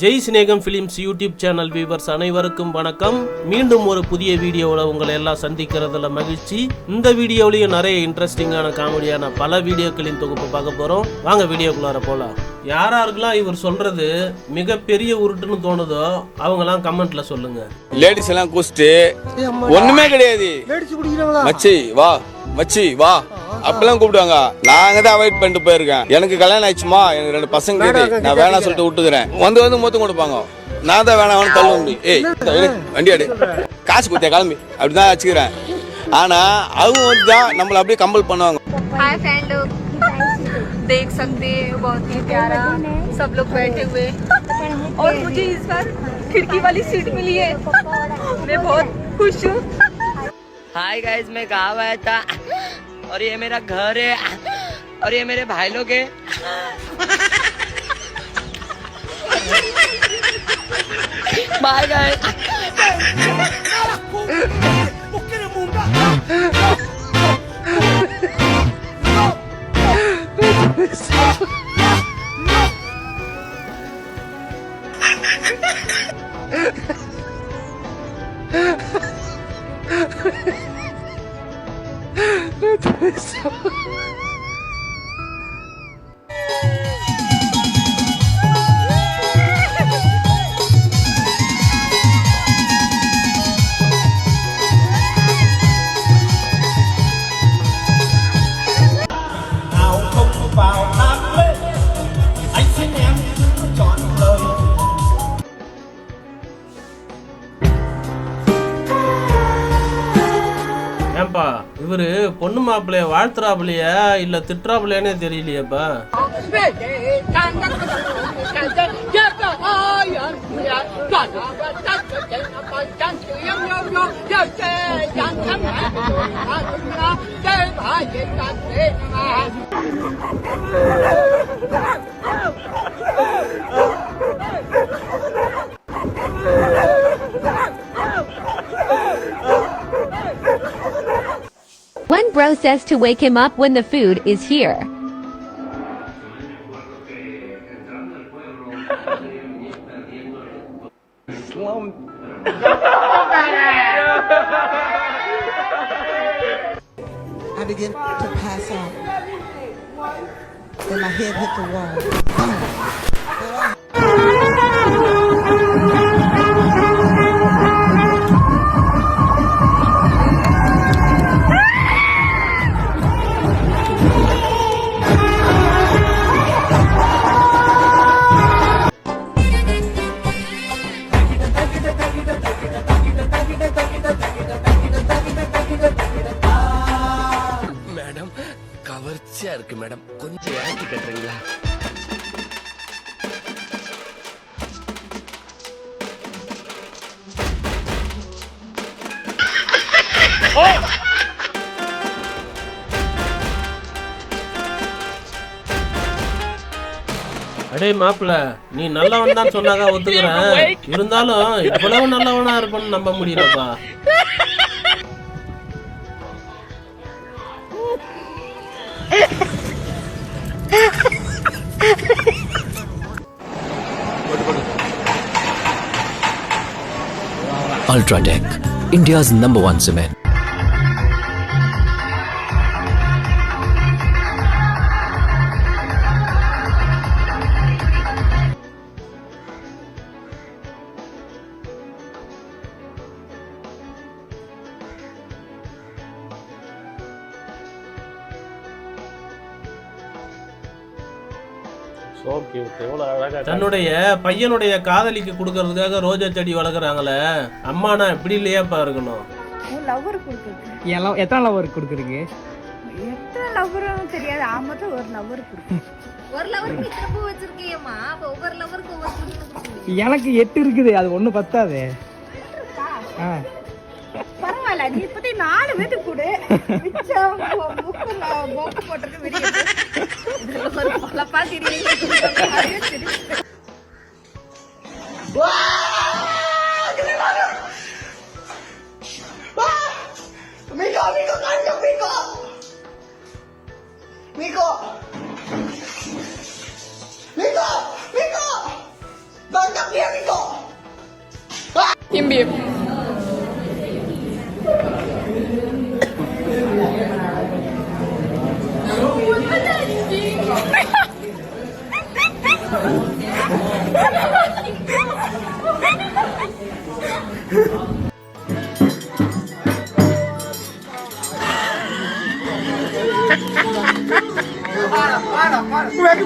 ஜெய் சிநேகம் films YouTube channel viewers அனைவருக்கும் வணக்கம். மீண்டும் ஒரு புதிய வீடியோவில் உங்களை எல்லாம் சந்திக்கிறதுல மகிழ்ச்சி. இந்த வீடியோலையும் நிறைய இன்ட்ரெஸ்டிங்கான காமெடியான பல வீடியோக்களின் தொகுப்பு பார்க்க போகிறோம் வாங்க வீடியோக்குள்ளார போகலாம் யாராருக்கெல்லாம் இவர் சொல்றது மிகப்பெரிய உருட்டுன்னு தோணுதோ அவங்கெல்லாம் கமெண்ட்ல சொல்லுங்க. லேடிஸ் எல்லாம் கூச்சிட்டு ஒண்ணுமே கிடையாது. மச்சி வா. மச்சி வா. அப்பெல்லாம் கூப்பிடுவாங்க நாங்க தான் அவாய்ட் பண்ணிட்டு போயிருக்கேன் எனக்கு கல்யாணம் ஆயிடுச்சுமா எனக்கு ரெண்டு பசங்க இருக்குது நான் வேணாம் சொல்லிட்டு விட்டுக்கிறேன் வந்து வந்து மொத்தம் கொடுப்பாங்க நான் தான் வேணாம் தள்ள முடியும் ஏய் இந்த எடு, வண்டி எடு காசு கொடுத்தேன் கிளம்பி அப்படிதான் வச்சுக்கிறேன் ஆனா அவங்க வந்து தான் நம்மளை அப்படியே கம்பல் பண்ணுவாங்க हाय फ्रेंड लोग देख सकते हैं बहुत ही प्यारा सब लोग बैठे हुए और मुझे इस बार खिड़की वाली सीट मिली है मैं बहुत खुश हूँ हाय गाइस मैं गाँव आया था और ये मेरा घर है। और ये मेरे भाई लोग है बाय गाइस 你太小了。பொண்ணு மாப்பிள்ளைய வாழ்த்துறாப்புலையா இல்ல திட்டுறாப்புலையானே தெரியலையேப்பா Yeah. Says to wake him up when the food is here. I begin to pass out. Then my head hit the wall. இருக்கு மேடம் கொஞ்சம் ஏற்றி கட்டுறீங்களா? அடே மாப்பிள்ள நீ நல்லவன் தான் சொன்னாதான் ஒத்துக்கிறேன். இருந்தாலும் இவ்வளவு நல்லவனா இருப்பேன்னு நம்ப முடியலப்பா. Ultratech, India's number one cement. தன்னுடைய பையனுடைய காதலிக்கு கொடுக்கறதுக்காக ரோஜா செடி வளர்க்குறாங்களே அம்மானா இப்படி இல்லையாப்பா இருக்கணும்? லவ்வர் கொடுக்குறது. எல்லாம் எத்தனை லவர் கொடுக்குறீங்க? எத்தனை லவ்வரும் தெரியாது. ஆமத்த ஒரு லவ்வர் கொடுக்கு ஒரு லவருக்கு இத்தனை பூ வச்சிருக்கியம்மா அப்ப ஒவ்வொரு லவருக்கு ஒவ்வொரு. எனக்கு எட்டு இருக்குது. அது ஒன்றும் பத்தாது. ஆ. பரவாயில்ல. நீ இப்படி நாலு பேத்துக்கு கொடு. மிச்சம் முக்கு lepas diri jadi wah gede banget wah Miko Miko kanjeng Miko Miko Miko Miko tangkap dia Miko Imbib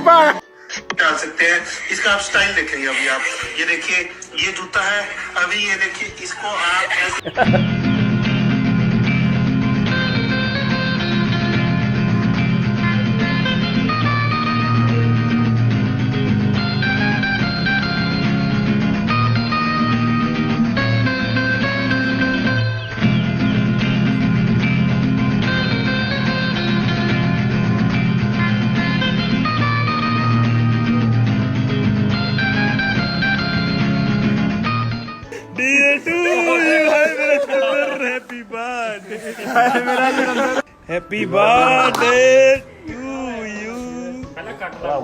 aquí, डाल सकते हैं। इसका आप स्टाइल देखेंगे अभी आप। ये देखिए ये जूता है। अभी ये देखिए इसको आप ஹாப்பி பர்த்டே டு யூ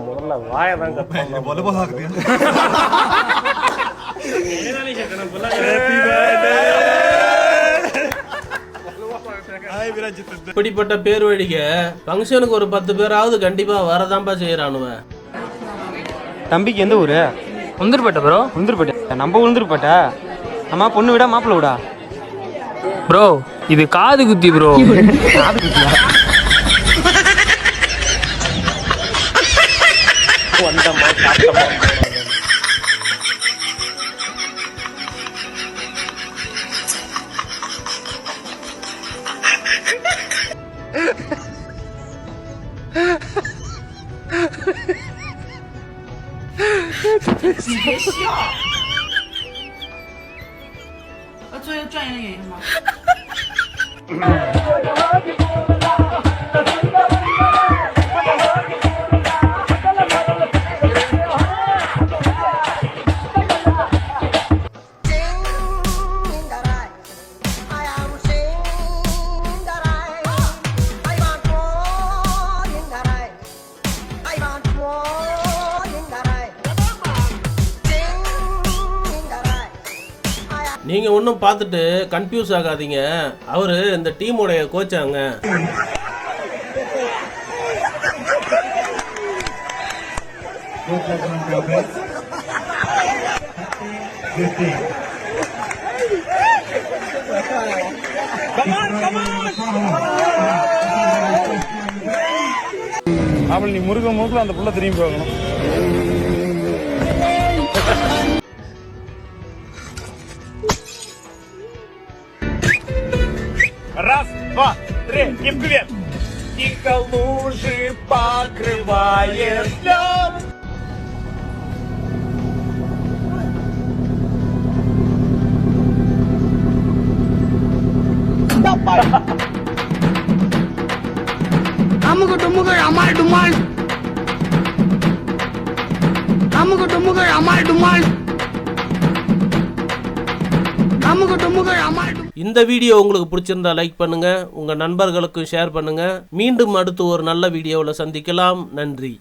முதல்ல வாய தான் கட்டணும் ஆகுது இப்படிப்பட்ட பேர் வழிக ஃபங்க்ஷனுக்கு ஒரு பத்து பேராவது கண்டிப்பா வரதாம்பா செய்யறானுவ தம்பிக்கு எந்த ஊரு? உந்திருப்பட்ட ப்ரோ உந்திருப்பட்ட நம்ம உந்திருப்பட்ட அம்மா பொண்ணு விட மாப்பிள்ள விடா? ப்ரோ இது காது குத்தி ப்ரோ நீங்க ஒன்றும் பார்த்துட்டு கன்ஃபியூஸ் ஆகாதீங்க. அவர் இந்த டீமுடைய கோச்சாங்க மாப்பிள்ள நீ முருகன் மூக்குல அந்த புள்ள திரும்பி போகணும் два, три и в кювет. Тихо лужи покрывает лед. আমুক টুমুক আমার ডুমাল আমুক টুমুক আমার ডুমাল இந்த வீடியோ உங்களுக்கு பிடிச்சிருந்தா லைக் பண்ணுங்க உங்க நண்பர்களுக்கும் ஷேர் பண்ணுங்க. மீண்டும் அடுத்து ஒரு நல்ல வீடியோவில் சந்திக்கலாம். நன்றி.